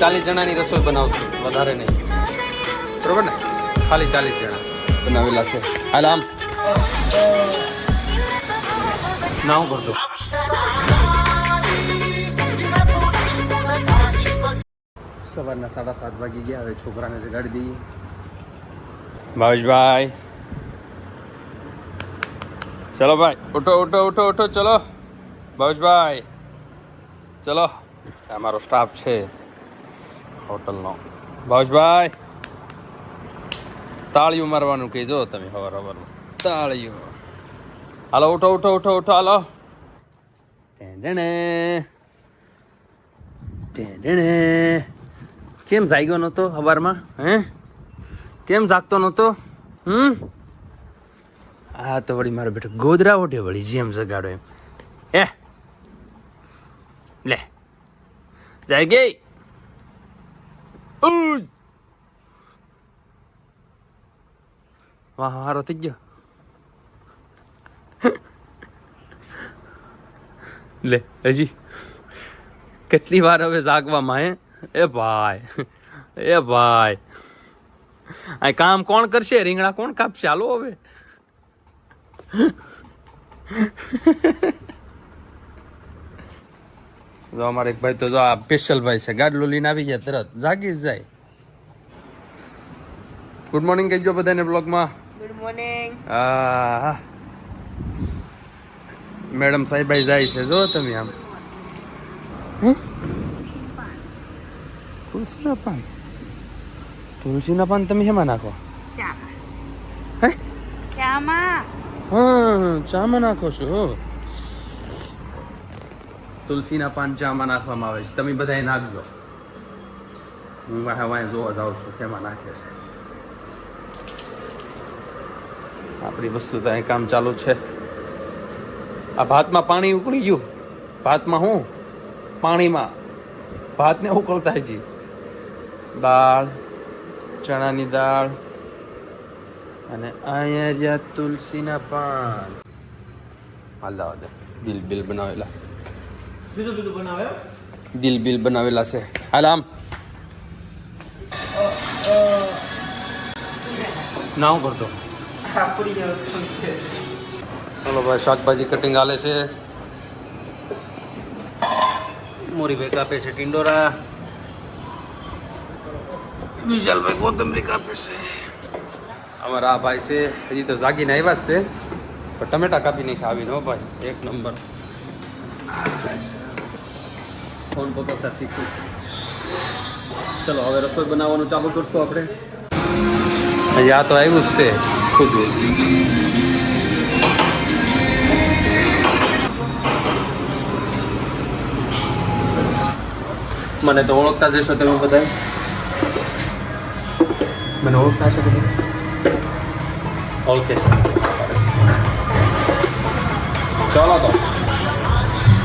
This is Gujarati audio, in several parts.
ચાલીસ જણાની રસોઈ બનાવશું. વધારે નહીં. બરોબર ને? ખાલી ચાલીસ જણા. બનાવેલા છે. હાલ આમ. ના, હું કરતો. સવારના સાડા સાત વાગી ગયા. હવે છોકરાને જગાડી દઈએ. ભાવેશભાઈ. ચલો ભાઈ, ઉઠો ઉઠો ઉઠો ઉઠો, ચલો. ભાવેશભાઈ. ચલો. અમારો સ્ટાફ છે. હોટલનો. ભાવેશભાઈ તાળીયું મારવાનું કહેજો તમે હવાર હવારમાં. તાળીયું હાલો, ઉઠો ઉઠો ઉઠો ઉઠો, હાલો. ટેંડણે. ટેંડણે. કેમ જાગ્યો નહોતો હવારમાં, હે? કેમ જાગતો નહોતો? હમ? આ તો વળી મારો બેટો ગોદરા ઓઢે વળી, જેમ જગાડો એમ. એ લે. જાય ગઈ ઉય વાહ હારો થઈ ગયો લે હજી કેટલી વાર હવે જાગવામાં એ ભાઈ એ ભાઈ આ કામ કોણ કરશે રીંગણા કોણ કાપશે હાલો હવે જો અમારે એક ભાઈ તો જો આ સ્પેશિયલ ભાઈ છે. ગાડલો લઈને આવી જાય તરત. જાગી જ જાય. ગુડ મોર્નિંગ કહેજો બધાને બ્લોગમાં ગુડ મોર્નિંગ હા મેડમ સાહેબાઈ જાય છે. જો તમે આમ. હે? તુલસીના પાન. તુલસીના પાન તમે હેમાં નાખો? હે? ચામાં? હા ચામાં નાખો છો. તુલસીના પાન ચામાં નાખવામાં આવે છે. તમે બધાએ નાખજો. હું વાહે વાહે જોવા જાઉં છું કેમાં નાખે છે. આપણી વસ્તુ તો અહીં કામ ચાલુ છે. આ ભાતમાં પાણી ઉકળી ગયું. ભાતમાં હું? પાણીમાં. ભાતને ઉકળતા હજી દાળ, ચણાની દાળ અને અહીંયા જ્યાં તુલસીના પાન. હાલ દે દિલ બિલ બનાવેલા. બીજું બીજું બનાવ્યો દિલ બિલ બનાવેલા છે. હાલ આમ ના હું કરતો ચાલો ભાઈ શાકભાજી કટિંગ આલે છે. મોરી ભાઈ કાપે છે ટિંડોરા. વિશાલભાઈ કોથમરી કાપે છે. અમારા આ ભાઈ છે હજી તો જાગીને આવ્યા જ છે. પણ ટમેટા કાપી નહીં ખાવીને હો ભાઈ એક નંબર. ફોન પકડતા શીખું ચલો હવે રસોઈ બનાવવાનું ચાલુ કરશું આપણે. યા તો આવ્યું જ છે ખુદ. મને તો ઓળખતા જશો તમે બધા મને ઓળખતા હશે બધા ઓળખે છે. ચાલો તો.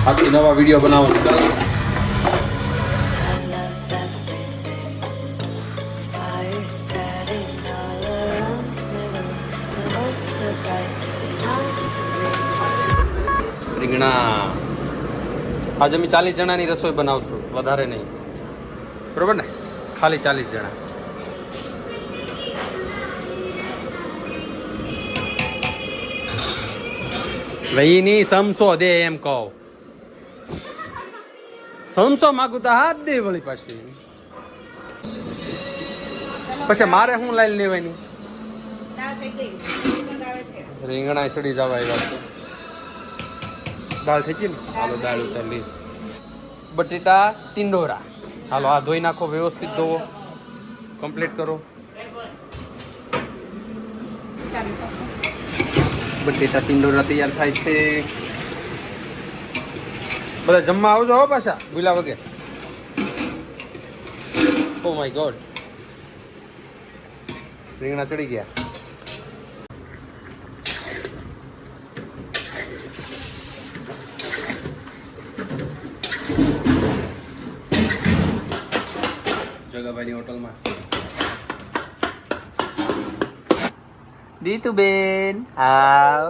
આજથી નવા વીડિયો બનાવવાનું ચાલો. રીંગણા આજે અમે ચાલીસ જણાની રસોઈ બનાવશું વધારે નહીં. બરોબર ને? ખાલી ચાલીસ જણા. ભાઈ ની સમસો દે એમ કહો. સમસો માગું તો હાથ દે વળી પાછી. પછી મારે શું લાઈન લેવાની? રીંગણા સડી જવા એ વાત દાળ થઈ ગઈ ને? હાલો દાળ ઉતારી લી બટેટા તિંડોરા હાલો આ ધોઈ નાખો વ્યવસ્થિત ધોવો. કમ્પ્લીટ કરો. બટેટા તિંડોરા તૈયાર થાય છે. બધા જમવા આવજો હો પાછા ભૂલા વગર. ઓ માય ગોડ રીંગણા ચડી ગયા. જગાભાઈની હોટલમાં. દીતુ બેન આવ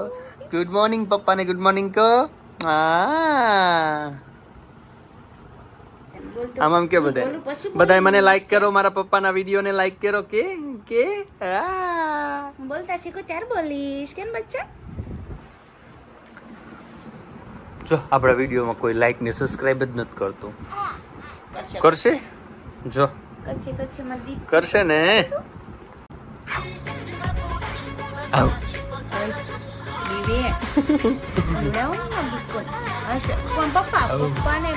ગુડ મોર્નિંગ પપ્પાને ગુડ મોર્નિંગ કહો. આમ આમ કે બધા બધાય. બધાય મને લાઈક કરો મારા પપ્પાના વિડીયોને લાઈક કરો. કે કે? બોલતા શીખો ત્યારે બોલીશ. કેમ બચ્ચા? જો આપણા વિડીયોમાં કોઈ લાઈક ને સબસ્ક્રાઇબ જ નથી કરતું. કરશે? જો. કચ્છી કચ્છી માં દીપ કરશે ને આવ. દીવે. હશે પણ પપ્પા પપ્પાને